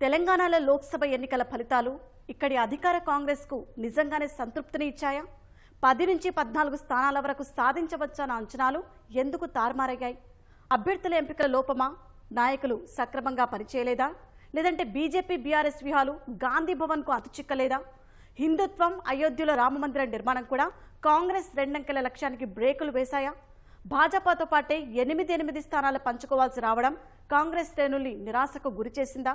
తెలంగాణలో లోక్సభ ఎన్నికల ఫలితాలు ఇక్కడి అధికార కాంగ్రెస్కు నిజంగానే సంతృప్తిని ఇచ్చాయా పది నుంచి పద్నాలుగు స్థానాల వరకు సాధించవచ్చన్న అంచనాలు ఎందుకు తారుమారయ్యాయి? అభ్యర్థుల ఎంపికల లోపమా? నాయకులు సక్రమంగా పనిచేయలేదా? లేదంటే బీజేపీ బీఆర్ఎస్ వ్యూహాలు గాంధీ భవన్కు అతుచిక్కలేదా? హిందుత్వం అయోధ్యలో రామమందిర నిర్మాణం కూడా కాంగ్రెస్ రెండంకెల లక్ష్యానికి బ్రేకులు వేశాయా? భాజపాతో పాటే ఎనిమిది ఎనిమిది స్థానాలు పంచుకోవాల్సి రావడం కాంగ్రెస్ శ్రేణుల్ని నిరాశకు గురిచేసిందా?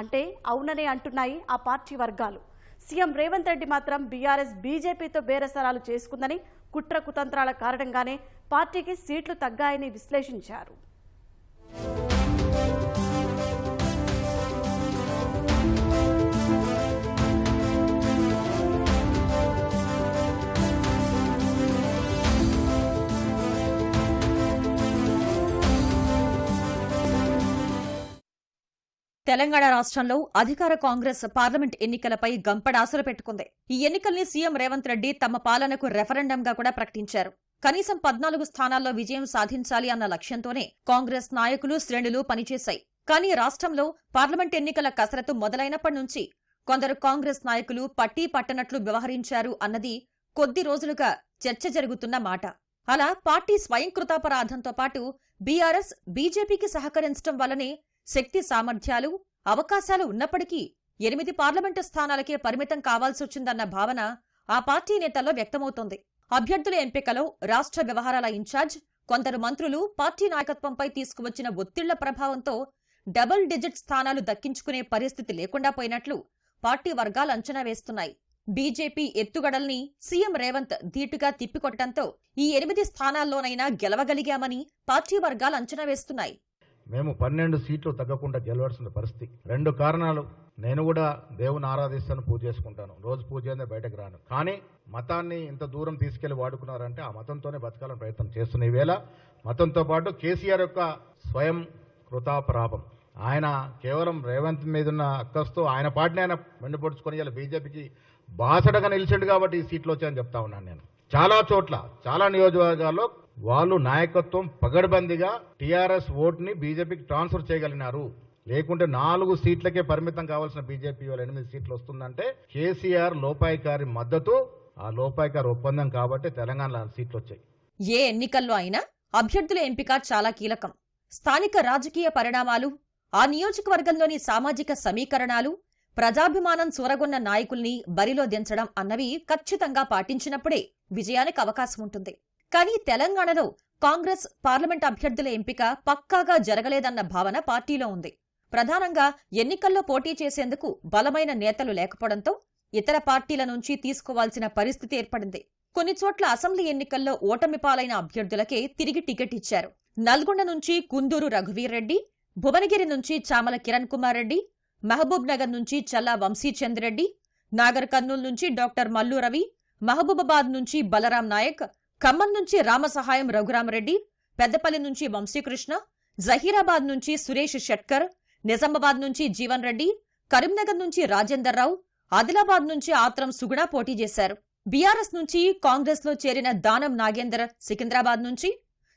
అంటే అవుననే అంటున్నాయి ఆ పార్టీ వర్గాలు. సీఎం రేవంత్ రెడ్డి మాత్రం బీఆర్ఎస్ బీజేపీతో బేరసరాలు చేసుకుందని కుట్ర కుతంత్రాల కారణంగానే పార్టీకి సీట్లు తగ్గాయని విశ్లేషించారు. తెలంగాణ రాష్ట్రంలో అధికార కాంగ్రెస్ పార్లమెంట్ ఎన్నికలపై గంపడాసులు పెట్టుకుంది. ఈ ఎన్నికల్ని సీఎం రేవంత్ రెడ్డి తమ పాలనకు రెఫరెండంగా కూడా ప్రకటించారు. కనీసం పద్నాలుగు స్థానాల్లో విజయం సాధించాలి అన్న లక్ష్యంతోనే కాంగ్రెస్ నాయకులు శ్రేణులు పనిచేశాయి. కానీ రాష్ట్రంలో పార్లమెంట్ ఎన్నికల కసరత్తు మొదలైనప్పటి నుంచి కొందరు కాంగ్రెస్ నాయకులు పట్టీ పట్టనట్లు వ్యవహరించారు అన్నది కొద్ది రోజులుగా చర్చ జరుగుతున్న మాట. అలా పార్టీ స్వయంకృతాపరాధంతో పాటు బీఆర్ఎస్ బీజేపీకి సహకరించడం వల్లనే శక్తి సామర్థ్యాలు అవకాశాలు ఉన్నప్పటికీ ఎనిమిది పార్లమెంటు స్థానాలకే పరిమితం కావాల్సొచ్చిందన్న భావన ఆ పార్టీ నేతల్లో వ్యక్తమవుతోంది. అభ్యర్థుల ఎంపికలో రాష్ట్ర వ్యవహారాల ఇన్ఛార్జ్ కొందరు మంత్రులు పార్టీ నాయకత్వంపై తీసుకువచ్చిన ఒత్తిళ్ళ ప్రభావంతో డబుల్ డిజిట్ స్థానాలు దక్కించుకునే పరిస్థితి లేకుండా పోయినట్లు పార్టీ వర్గాలు అంచనా వేస్తున్నాయి. బీజేపీ ఎత్తుగడల్ని సీఎం రేవంత్ ధీటుగా తిప్పికొట్టడంతో ఈ ఎనిమిది స్థానాల్లోనైనా గెలవగలిగామని పార్టీ వర్గాలు అంచనా వేస్తున్నాయి. మేము పన్నెండు సీట్లు తగ్గకుండా గెలవాల్సిన పరిస్థితి. రెండు కారణాలు. నేను కూడా దేవుని ఆరాధిస్తాను పూజ చేసుకుంటాను. రోజు పూజ చేస్తే బయటకు రాను. కానీ మతాన్ని ఇంత దూరం తీసుకెళ్ళి వాడుకున్నారంటే ఆ మతంతోనే బతకాలని ప్రయత్నం చేస్తున్న ఈవేళ మతంతో పాటు కేసీఆర్ యొక్క స్వయం కృతాపరాపం ఆయన కేవలం రేవంత్ మీద ఉన్న అక్కస్తో ఆయన పాటిని ఆయన వెండుపడుచుకొని ఇలా బీజేపీకి బాసడగా నిలిచిండు కాబట్టి ఈ సీట్లు వచ్చాయని చెప్తా ఉన్నాను నేను. చాలా చోట్ల చాలా నియోజకవర్గాల్లో వాళ్ళు నాయకత్వం పగడ్బందీగా టీఆర్ఎస్ ఓటుని బీజేపీకి ట్రాన్స్ఫర్ చేయగలిగినారు. లేకుంటే నాలుగు సీట్లకే పరిమితం కావాల్సిన బీజేపీ వాళ్ళు ఎనిమిది సీట్లు వస్తుందంటే కేసీఆర్ లోపాయికారి మద్దతు ఆ లోపాయికారి ఒప్పందం కాబట్టి తెలంగాణలో సీట్లు వచ్చాయి. ఏ ఎన్నికల్లో అయినా అభ్యర్థుల ఎంపిక చాలా కీలకం. స్థానిక రాజకీయ పరిణామాలు ఆ నియోజకవర్గంలోని సామాజిక సమీకరణాలు ప్రజాభిమానం చూరగొన్న నాయకుల్ని బరిలో దించడం అన్నవి ఖచ్చితంగా పాటించినప్పుడే విజయానికి అవకాశం ఉంటుంది. కానీ తెలంగాణలో కాంగ్రెస్ పార్లమెంట్ అభ్యర్థుల ఎంపిక పక్కాగా జరగలేదన్న భావన పార్టీలో ఉంది. ప్రధానంగా ఎన్నికల్లో పోటీ చేసేందుకు బలమైన నేతలు లేకపోవడంతో ఇతర పార్టీల నుంచి తీసుకోవాల్సిన పరిస్థితి ఏర్పడింది. కొన్ని చోట్ల అసెంబ్లీ ఎన్నికల్లో ఓటమి పాలైన అభ్యర్థులకే తిరిగి టికెట్ ఇచ్చారు. నల్గొండ నుంచి కుందూరు రఘువీర్ రెడ్డి భువనగిరి నుంచి చామల కిరణ్ కుమార్ రెడ్డి మహబూబ్ నగర్ నుంచి చల్లా వంశీచంద్రెడ్డి నాగర్ కర్నూలు నుంచి డాక్టర్ మల్లు రవి మహబూబాబాద్ నుంచి బలరాం నాయక్ ఖమ్మం నుంచి రామసహాయం రఘురామరెడ్డి పెద్దపల్లి నుంచి వంశీకృష్ణ జహీరాబాద్ నుంచి సురేష్ షట్కర్ నిజామాబాద్ నుంచి జీవన్ రెడ్డి కరీంనగర్ నుంచి రాజేందర్ రావు ఆదిలాబాద్ నుంచి ఆత్రం సుగుణ పోటీ చేశారు. బీఆర్ఎస్ నుంచి కాంగ్రెస్లో చేరిన దానం నాగేందర్ సికింద్రాబాద్ నుంచి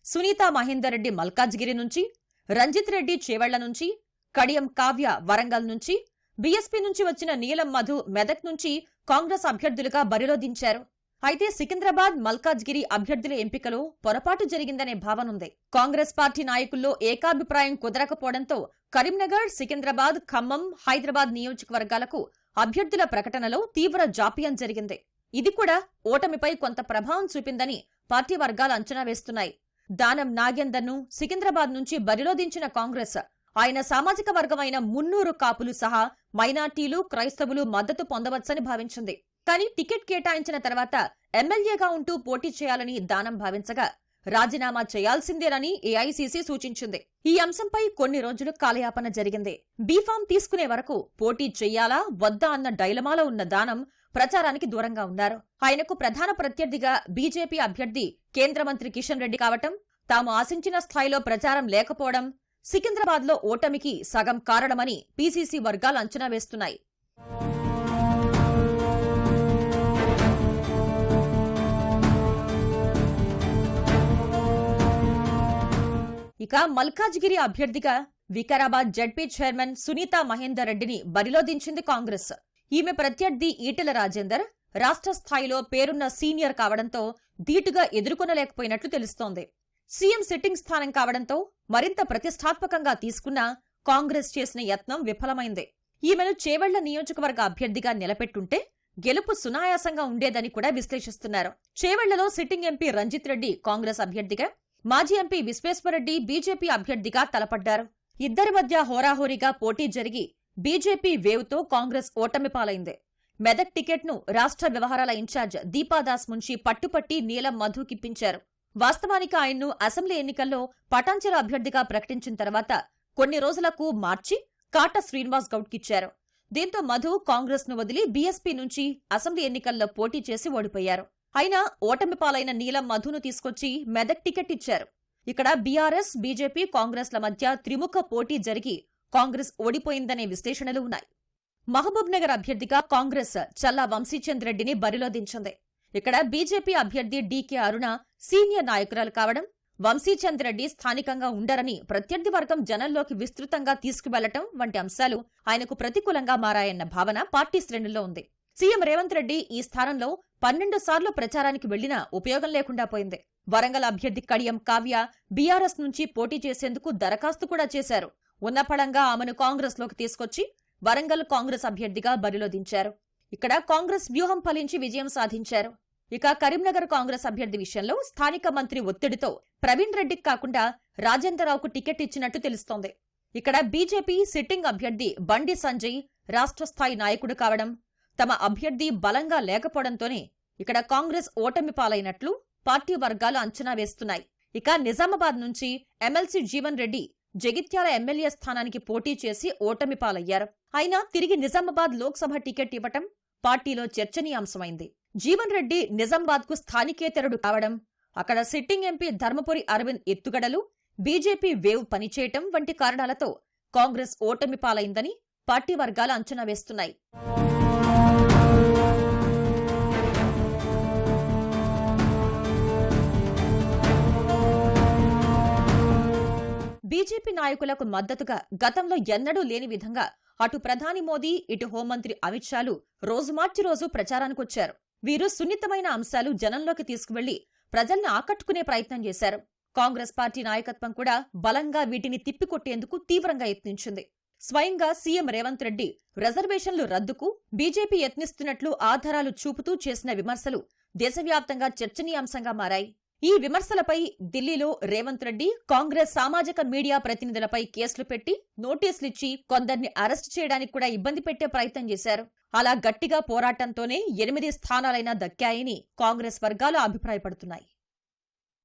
సునీత మహేందర్ రెడ్డి మల్కాజ్గిరి నుంచి రంజిత్ రెడ్డి చేవెళ్ళ నుంచి కడియం కావ్య వరంగల్ నుంచి బీఎస్పీ నుంచి వచ్చిన నీలం మధు మెదక్ నుంచి కాంగ్రెస్ అభ్యర్థులుగా బరిలో దించారు అయితే సికింద్రాబాద్ మల్కాజ్గిరి అభ్యర్థుల ఎంపికలో పొరపాటు జరిగిందనే భావనుంది. కాంగ్రెస్ పార్టీ నాయకుల్లో ఏకాభిప్రాయం కుదరకపోవడంతో కరీంనగర్ సికింద్రాబాద్ ఖమ్మం హైదరాబాద్ నియోజకవర్గాలకు అభ్యర్థుల ప్రకటనలో తీవ్ర జాప్యం జరిగింది. ఇది కూడా ఓటమిపై కొంత ప్రభావం చూపిందని పార్టీ వర్గాలు అంచనా వేస్తున్నాయి. దానం నాగేందర్ను సికింద్రాబాద్ నుంచి బరిలో దించిన కాంగ్రెస్ ఆయన సామాజిక వర్గమైన మున్నూరు కాపులు సహా మైనార్టీలు క్రైస్తవులు మద్దతు పొందవచ్చని భావించింది. కానీ టికెట్ కేటాయించిన తర్వాత ఎమ్మెల్యేగా ఉంటూ పోటీ చేయాలని దానం భావించగా రాజీనామా చేయాల్సిందేనని ఏఐసీసీ సూచించింది. ఈ అంశంపై కొన్ని రోజులు కాలయాపన జరిగింది. బీఫామ్ తీసుకునే వరకు పోటీ చెయ్యాలా వద్దా అన్న డైలమాలో ఉన్న దానం ప్రచారానికి దూరంగా ఉన్నారు. ఆయనకు ప్రధాన ప్రత్యర్థిగా బీజేపీ అభ్యర్థి కేంద్ర మంత్రి కిషన్ రెడ్డి కావటం తాము ఆశించిన స్థాయిలో ప్రచారం లేకపోవడం సికింద్రాబాద్లో ఓటమికి సగం కారణమని పీసీసీ వర్గాలు అంచనా వేస్తున్నాయి. ఇక మల్కాజ్గిరి అభ్యర్థిగా వికారాబాద్ జడ్పీ చైర్మన్ సునీత మహేందర్ రెడ్డిని బరిలో దించింది కాంగ్రెస్. ఈమె ప్రత్యర్థి ఈటెల రాజేందర్ రాష్ట్ర స్థాయిలో పేరున్న సీనియర్ కావడంతో ధీటుగా ఎదుర్కొనలేకపోయినట్లు తెలుస్తోంది. సీఎం సిట్టింగ్ స్థానం కావడంతో మరింత ప్రతిష్టాత్మకంగా తీసుకున్న కాంగ్రెస్ చేసిన యత్నం విఫలమైంది. ఈమెను చేవెళ్ళ నియోజకవర్గ అభ్యర్థిగా నిలబెట్టుంటే గెలుపు సునాయాసంగా ఉండేదని కూడా విశ్లేషిస్తున్నారు. చేవెళ్ళలో సిట్టింగ్ ఎంపీ రంజిత్ రెడ్డి కాంగ్రెస్ అభ్యర్థిగా మాజీ ఎంపీ విశ్వేశ్వరరెడ్డి బీజేపీ అభ్యర్థిగా తలపడ్డారు. ఇద్దరి మధ్య హోరాహోరీగా పోటీ జరిగి బీజేపీ వేవ్తో కాంగ్రెస్ ఓటమి పాలైంది. మెదక్ టికెట్ను రాష్ట్ర వ్యవహారాల ఇన్ఛార్జ్ దీపాదాస్ ముంచి పట్టుపట్టి నీలం మధుకిప్పించారు. వాస్తవానికి ఆయన్ను అసెంబ్లీ ఎన్నికల్లో పటాంచర అభ్యర్థిగా ప్రకటించిన తర్వాత కొన్ని రోజులకు మార్చి కాట శ్రీనివాస్ గౌడ్కిచ్చారు. దీంతో మధు కాంగ్రెస్ను వదిలి బీఎస్పీ నుంచి అసెంబ్లీ ఎన్నికల్లో పోటీ చేసి ఓడిపోయారు. అయినా ఓటమి పాలైన నీలం మధును తీసుకొచ్చి మెదక్ టికెట్ ఇచ్చారు. ఇక్కడ బీఆర్ఎస్ బీజేపీ కాంగ్రెస్ల మధ్య త్రిముఖ పోటీ జరిగి కాంగ్రెస్ ఓడిపోయిందనే విశ్లేషణలు ఉన్నాయి. మహబూబ్ నగర్ అభ్యర్థిగా కాంగ్రెస్ చల్లా వంశీచంద్రెడ్డిని బరిలో దించింది ఇక్కడ బీజేపీ అభ్యర్థి డీకే అరుణ సీనియర్ నాయకురాలు కావడం వంశీచంద్ రెడ్డి స్థానికంగా ఉండరని ప్రత్యర్థి వర్గం జనంలోకి విస్తృతంగా తీసుకువెళ్ళటం వంటి అంశాలు ఆయనకు ప్రతికూలంగా మారాయన్న భావన పార్టీ శ్రేణుల్లో ఉంది. సీఎం రేవంత్ రెడ్డి ఈ స్థానంలో పన్నెండు సార్లు ప్రచారానికి వెళ్ళినా ఉపయోగం లేకుండా పోయింది. వరంగల్ అభ్యర్థి కడియం కావ్య బీఆర్ఎస్ నుంచి పోటీ చేసేందుకు దరఖాస్తు కూడా చేశారు. ఉన్నపళంగా ఆమెను కాంగ్రెస్లోకి తీసుకొచ్చి వరంగల్ కాంగ్రెస్ అభ్యర్థిగా బరిలో దించారు ఇక్కడ కాంగ్రెస్ వ్యూహం ఫలించి విజయం సాధించారు. ఇక కరీంనగర్ కాంగ్రెస్ అభ్యర్థి విషయంలో స్థానిక మంత్రి ఒత్తిడితో ప్రవీణ్ రెడ్డికి కాకుండా రాజేంద్రరావుకు టికెట్ ఇచ్చినట్టు తెలుస్తోంది. ఇక్కడ బీజేపీ సిట్టింగ్ అభ్యర్థి బండి సంజయ్ రాష్ట్ర స్థాయి నాయకుడు కావడం తమ అభ్యర్థి బలంగా లేకపోవడంతోనే ఇక్కడ కాంగ్రెస్ ఓటమి పాలైనట్లు పార్టీ వర్గాలు అంచనా వేస్తున్నాయి. ఇక నిజామాబాద్ నుంచి ఎమ్మెల్సీ జీవన్ రెడ్డి జగిత్యాల ఎమ్మెల్యే స్థానానికి పోటీ చేసి ఓటమి పాలయ్యారు. అయినా తిరిగి నిజామాబాద్ లోక్సభ టికెట్ ఇవ్వటం పార్టీలో చర్చనీయాంశమైంది. జీవన్ రెడ్డి నిజామాబాద్కు స్థానికేతరుడు కావడం అక్కడ సిట్టింగ్ ఎంపీ ధర్మపురి అరవింద్ ఎత్తుగడలు బీజేపీ వేవ్ పనిచేయటం వంటి కారణాలతో కాంగ్రెస్ ఓటమి పాలైందని పార్టీ వర్గాలు అంచనా వేస్తున్నాయి. బీజేపీ నాయకులకు మద్దతుగా గతంలో ఎన్నడూ లేని విధంగా అటు ప్రధాని మోదీ ఇటు హోంమంత్రి అమిత్ షాలు రోజు మార్చి రోజు ప్రచారానికొచ్చారు. వీరు సున్నితమైన అంశాలు జనంలోకి తీసుకువెళ్ళి ప్రజల్ని ఆకట్టుకునే ప్రయత్నం చేశారు. కాంగ్రెస్ పార్టీ నాయకత్వం కూడా బలంగా వీటిని తిప్పికొట్టేందుకు తీవ్రంగా యత్నించింది. స్వయంగా సీఎం రేవంత్ రెడ్డి రిజర్వేషన్లు రద్దుకు బీజేపీ యత్నిస్తున్నట్లు ఆధారాలు చూపుతూ చేసిన విమర్శలు దేశవ్యాప్తంగా చర్చనీయాంశంగా మారాయి. ఈ విమర్శలపై ఢిల్లీలో రేవంత్ రెడ్డి కాంగ్రెస్ సామాజిక మీడియా ప్రతినిధులపై కేసులు పెట్టి నోటీసులిచ్చి కొందరిని అరెస్ట్ చేయడానికి కూడా ఇబ్బంది పెట్టే ప్రయత్నం చేశారు. అలా గట్టిగా పోరాటంతోనే ఎనిమిది స్థానాలైనా దక్కాయని కాంగ్రెస్ వర్గాలు అభిప్రాయపడుతున్నాయి.